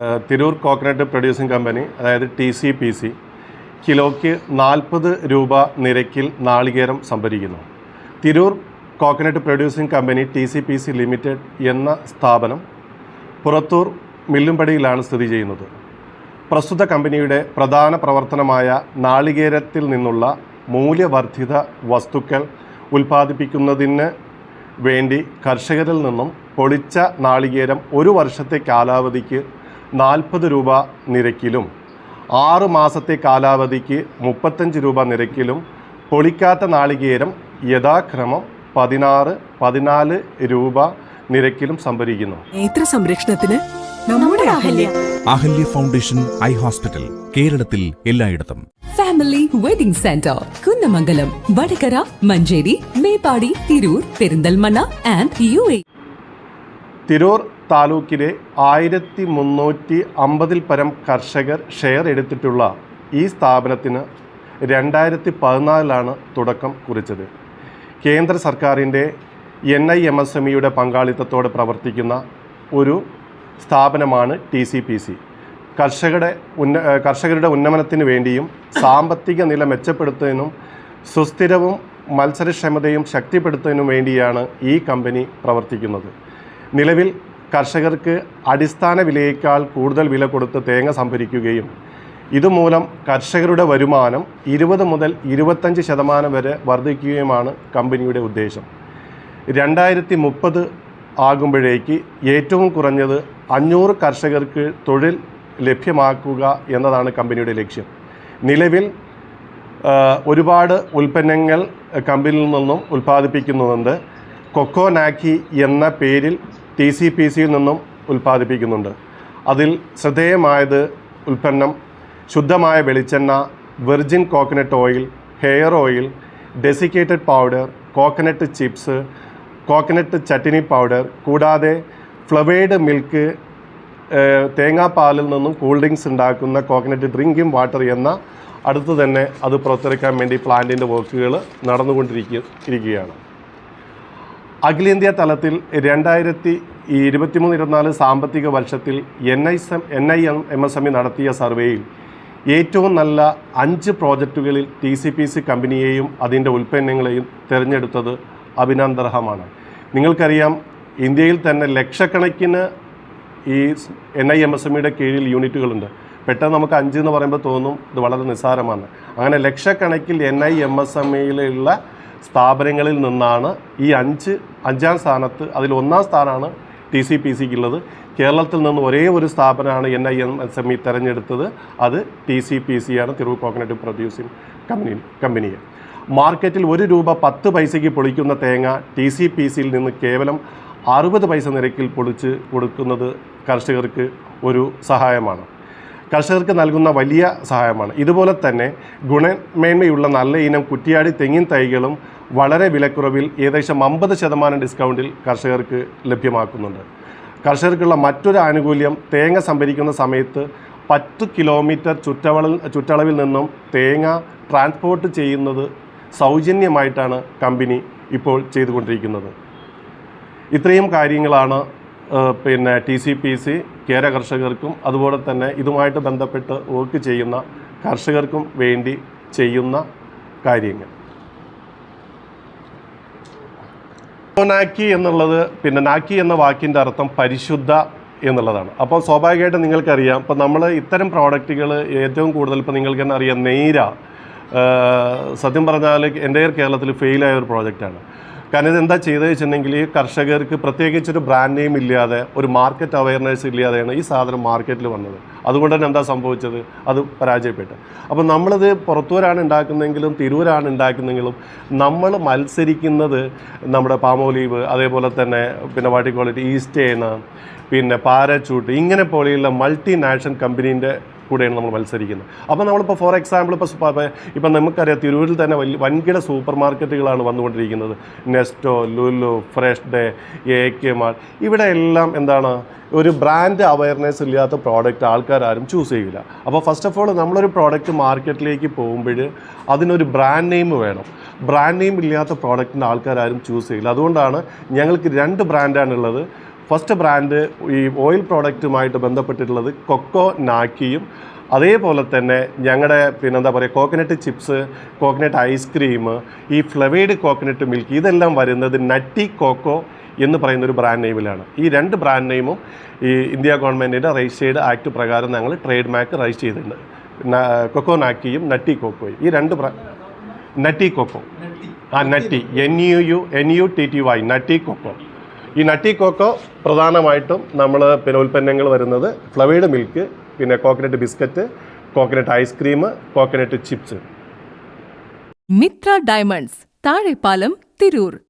Tirur coconut producing company അതായത് T C P C കിലോയ്ക്ക് നാൽപ്പത് രൂപ നിരക്കിൽ നാളികേരം സംഭരിക്കുന്നു. Tirur coconut producing company T C P C limited എന്ന സ്ഥാപനം പുറത്തൂർ മില്ലുംപടിയിലാണ് സ്ഥിതി ചെയ്യുന്നത്. പ്രസ്തുത കമ്പനിയുടെ പ്രധാന പ്രവർത്തനമായ നാളികേരത്തിൽ നിന്നുള്ള മൂല്യവർദ്ധിത വസ്തുക്കൾ ഉൽപ്പാദിപ്പിക്കുന്നതിന് വേണ്ടി കർഷകരിൽ നിന്നും പൊളിച്ച നാളികേരം ഒരു വർഷത്തെ കാലാവധിക്ക് നാൽപ്പത് രൂപ നിരക്കിലും ആറു മാസത്തെ കാലാവധിക്ക് മുപ്പത്തഞ്ച് രൂപ നിരക്കിലും പൊളിക്കാത്ത നാളികേരം യഥാക്രമം പതിനാറ് പതിനാല് രൂപ നിരക്കിലും സംഭരിക്കുന്നു. നേത്ര സംരക്ഷണത്തിന് നമ്മുടെ Ahalya. Ahalya foundation eye hospital കേരളത്തിൽ എല്ലായിടത്തും. Family wedding centre Kunnamangalam Vadakara Manjeri Meppadi Tirur Perinthalmanna and U A. Tirur താലൂക്കിലെ ആയിരത്തി മുന്നൂറ്റി അമ്പതിൽ പരം കർഷകർ ഷെയർ എടുത്തിട്ടുള്ള ഈ സ്ഥാപനത്തിന് രണ്ടായിരത്തി പതിനാലിലാണ് തുടക്കം കുറിച്ചത്. കേന്ദ്ര സർക്കാരിന്റെ N I M S M ഇയുടെ പങ്കാളിത്തത്തോടെ പ്രവർത്തിക്കുന്ന ഒരു സ്ഥാപനമാണ് ടി സി പി സി. കർഷകരുടെ ഉന്ന കർഷകരുടെ ഉന്നമനത്തിന് വേണ്ടിയും സാമ്പത്തിക നില മെച്ചപ്പെടുത്തുന്നതിനും സുസ്ഥിരവും മത്സരക്ഷമതയും ശക്തിപ്പെടുത്തുന്നതിനും വേണ്ടിയാണ് ഈ കമ്പനി പ്രവർത്തിക്കുന്നത്. നിലവിൽ കർഷകർക്ക് അടിസ്ഥാന വിലയേക്കാൾ കൂടുതൽ വില കൊടുത്ത് തേങ്ങ സംഭരിക്കുകയും ഇതുമൂലം കർഷകരുടെ വരുമാനം ഇരുപത് മുതൽ ഇരുപത്തഞ്ച് ശതമാനം വരെ വർദ്ധിക്കുകയുമാണ് കമ്പനിയുടെ ഉദ്ദേശം. രണ്ടായിരത്തി മുപ്പത് ആകുമ്പോഴേക്ക് ഏറ്റവും കുറഞ്ഞത് അഞ്ഞൂറ് കർഷകർക്ക് തൊഴിൽ ലഭ്യമാക്കുക എന്നതാണ് കമ്പനിയുടെ ലക്ഷ്യം. നിലവിൽ ഒരുപാട് ഉൽപ്പന്നങ്ങൾ കമ്പനിയിൽ നിന്നും ഉൽപ്പാദിപ്പിക്കുന്നുണ്ട്. കൊക്കോനാക്കി എന്ന പേരിൽ ടി സി പി സിയിൽ നിന്നും ഉൽപ്പാദിപ്പിക്കുന്നുണ്ട്. അതിൽ ശ്രദ്ധേയമായത് ഉൽപ്പന്നം ശുദ്ധമായ വെളിച്ചെണ്ണ virgin coconut oil hair oil desiccated powder coconut chips coconut chutney powder കൂടാതെ ഫ്ലവേഡ് മിൽക്ക് തേങ്ങാപ്പാലിൽ നിന്നും കൂൾ ഡ്രിങ്ക്സ് ഉണ്ടാക്കുന്ന കോക്കനട്ട് ഡ്രിങ്കിങ് വാട്ടർ എന്ന അടുത്ത് തന്നെ അത് പുറത്തിറക്കാൻ വേണ്ടി പ്ലാന്റിന്റെ വർക്കുകൾ നടന്നുകൊണ്ടിരിക്കുക ഇരിക്കുകയാണ്. അഖിലേന്ത്യാ തലത്തിൽ രണ്ടായിരത്തി ഇരുപത്തിമൂന്ന് ഇരുപത്തിനാല് സാമ്പത്തിക വർഷത്തിൽ N I N I M S M E നടത്തിയ സർവേയിൽ ഏറ്റവും നല്ല അഞ്ച് പ്രോജക്റ്റുകളിൽ ടി സി പി സി കമ്പനിയെയും അതിന്റെ ഉൽപ്പന്നങ്ങളെയും തിരഞ്ഞെടുത്തത് അഭിനന്ദർഹമാണ് നിങ്ങൾക്കറിയാം ഇന്ത്യയിൽ തന്നെ ലക്ഷക്കണക്കിന് ഈ N I M S M ഇയുടെ കീഴിൽ യൂണിറ്റുകളുണ്ട്. പെട്ടെന്ന് നമുക്ക് അഞ്ച് എന്ന് പറയുമ്പോൾ തോന്നും ഇത് വളരെ നിസ്സാരമാണ്. അങ്ങനെ ലക്ഷക്കണക്കിൽ N I M S M ഇയിലുള്ള സ്ഥാപനങ്ങളിൽ നിന്നാണ് ഈ അഞ്ച് അഞ്ചാം സ്ഥാനത്ത് അതിൽ ഒന്നാം സ്ഥാനമാണ് ടി സി പി സിക്ക് ഉള്ളത് കേരളത്തിൽ നിന്ന് ഒരേ ഒരു സ്ഥാപനമാണ് N I M S M E തിരഞ്ഞെടുത്തത്. അത് ടി സി പി സി ആണ് തിരുവ് കോക്കനട്ട് പ്രൊഡ്യൂസിംഗ് കമ്പനി കമ്പനിയെ. മാർക്കറ്റിൽ ഒരു രൂപ പത്ത് പൈസയ്ക്ക് പൊളിക്കുന്ന തേങ്ങ ടി സി പി സിയിൽ നിന്ന് കേവലം അറുപത് പൈസ നിരക്കിൽ പൊളിച്ച് കൊടുക്കുന്നത് കർഷകർക്ക് ഒരു സഹായമാണ്. കർഷകർക്ക് നൽകുന്ന വലിയ സഹായമാണ്. ഇതുപോലെ തന്നെ ഗുണമേന്മയുള്ള നല്ല ഇനം കുറ്റിയാടി തെങ്ങിൻ തൈകളും വളരെ വിലക്കുറവിൽ ഏകദേശം അമ്പത് ശതമാനം ഡിസ്കൗണ്ടിൽ കർഷകർക്ക് ലഭ്യമാക്കുന്നുണ്ട്. കർഷകർക്കുള്ള മറ്റൊരു ആനുകൂല്യം തേങ്ങ സംഭരിക്കുന്ന സമയത്ത് പത്ത് കിലോമീറ്റർ ചുറ്റളവിൽ ചുറ്റളവിൽ നിന്നും തേങ്ങ ട്രാൻസ്പോർട്ട് ചെയ്യുന്നത് സൗജന്യമായിട്ടാണ് കമ്പനി ഇപ്പോൾ ചെയ്തുകൊണ്ടിരിക്കുന്നത്. ഇത്രയും കാര്യങ്ങളാണ് പിന്നെ ടി സി പി സി കേര കർഷകർക്കും അതുപോലെ തന്നെ ഇതുമായിട്ട് ബന്ധപ്പെട്ട് വർക്ക് ചെയ്യുന്ന കർഷകർക്കും വേണ്ടി ചെയ്യുന്ന കാര്യങ്ങൾ. നാക്കി എന്നുള്ളത് പിന്നെ നാക്കി എന്ന വാക്കിന്റെ അർത്ഥം പരിശുദ്ധ എന്നുള്ളതാണ്. അപ്പോൾ സ്വാഭാവികമായിട്ടും നിങ്ങൾക്കറിയാം ഇപ്പോൾ നമ്മൾ ഇത്തരം പ്രോഡക്റ്റുകൾ ഏറ്റവും കൂടുതൽ ഇപ്പോൾ നിങ്ങൾക്ക് തന്നെ അറിയാം നെയ്ര സത്യം പറഞ്ഞാൽ എന്റെ കേരളത്തിൽ ഫെയിലായ ഒരു പ്രോജക്റ്റാണ് കാരണം ഇതെന്താ ചെയ്തത് വെച്ചിട്ടുണ്ടെങ്കിൽ കർഷകർക്ക് പ്രത്യേകിച്ചൊരു ബ്രാൻഡ് നെയിം ഇല്ലാതെ ഒരു മാർക്കറ്റ് അവയർനെസ് ഇല്ലാതെയാണ് ഈ സാധനം മാർക്കറ്റിൽ വന്നത്. അതുകൊണ്ട് തന്നെ എന്താ സംഭവിച്ചത്? അത് പരാജയപ്പെട്ടു. അപ്പോൾ നമ്മളിത് പുറത്തൂരാണ് ഉണ്ടാക്കുന്നതെങ്കിലും തിരൂരാണ് ഉണ്ടാക്കുന്നതെങ്കിലും നമ്മൾ മത്സരിക്കുന്നത് നമ്മുടെ പാമോലീവ് അതേപോലെ തന്നെ പിന്നെ വാട്ടി ക്വാളിറ്റി ഈസ്റ്റേണ് പിന്നെ പാരച്ചൂട്ട് ഇങ്ങനെ പോലെയുള്ള മൾട്ടി നാഷണൽ കമ്പനീന്റെ കൂടെയാണ് നമ്മൾ മത്സരിക്കുന്നത്. അപ്പോൾ നമ്മളിപ്പോൾ ഫോർ എക്സാമ്പിൾ ഇപ്പോൾ ഇപ്പം നമുക്കറിയാം തിരൂരിൽ തന്നെ വലിയ വൻകിട സൂപ്പർ മാർക്കറ്റുകളാണ് വന്നുകൊണ്ടിരിക്കുന്നത്. Nesto Lulu fresh day A K mall ഇവിടെ എല്ലാം എന്താണ്? ഒരു ബ്രാൻഡ് അവയർനെസ് ഇല്ലാത്ത പ്രോഡക്റ്റ് ആൾക്കാരും ചൂസ് ചെയ്യില്ല. അപ്പോൾ ഫസ്റ്റ് ഓഫ് ഓൾ നമ്മളൊരു പ്രോഡക്റ്റ് മാർക്കറ്റിലേക്ക് പോകുമ്പോൾ അതിനൊരു ബ്രാൻഡ് നെയിം വേണം. ബ്രാൻഡ് നെയിം ഇല്ലാത്ത പ്രോഡക്റ്റിന് ആൾക്കാരും ചൂസ് ചെയ്യില്ല. അതുകൊണ്ടാണ് ഞങ്ങൾക്ക് രണ്ട് ബ്രാൻഡാണുള്ളത് ഫസ്റ്റ് ബ്രാൻഡ് ഈ ഓയിൽ പ്രോഡക്റ്റുമായിട്ട് ബന്ധപ്പെട്ടിട്ടുള്ളത് കൊക്കോ നാക്കിയും. അതേപോലെ തന്നെ ഞങ്ങളുടെ പിന്നെന്താ പറയുക കോക്കനട്ട് ചിപ്സ് കോക്കനട്ട് ഐസ്ക്രീം ഈ ഫ്ലവേഡ് കോക്കനട്ട് മിൽക്ക് ഇതെല്ലാം വരുന്നത് നട്ടി കോക്കോ എന്ന് പറയുന്ന ഒരു ബ്രാൻഡ് നെയിമിലാണ്. ഈ രണ്ട് ബ്രാൻഡ് നെയിമും ഈ ഇന്ത്യ ഗവൺമെന്റിന്റെ രജിസ്റ്റേർഡ് ആക്ട് പ്രകാരം ഞങ്ങൾ ട്രേഡ് മാർക്ക് രജിസ്റ്റർ ചെയ്തിട്ടുണ്ട്. കൊക്കോ നാക്കിയും നട്ടി കോക്കോയും. ഈ രണ്ട് നട്ടി കൊക്കോ. ആ nutty. N U U N U T T Y nutty coco. ഈ നട്ടി കോക്കോ പ്രധാനമായിട്ടും നമ്മൾ പിന്നെ ഉൽപ്പന്നങ്ങൾ വരുന്നത് ഫ്ലവേഡ് മിൽക്ക് പിന്നെ coconut biscuit coconut ice cream coconut chips. Mitra diamonds Thazhepalam Tirur.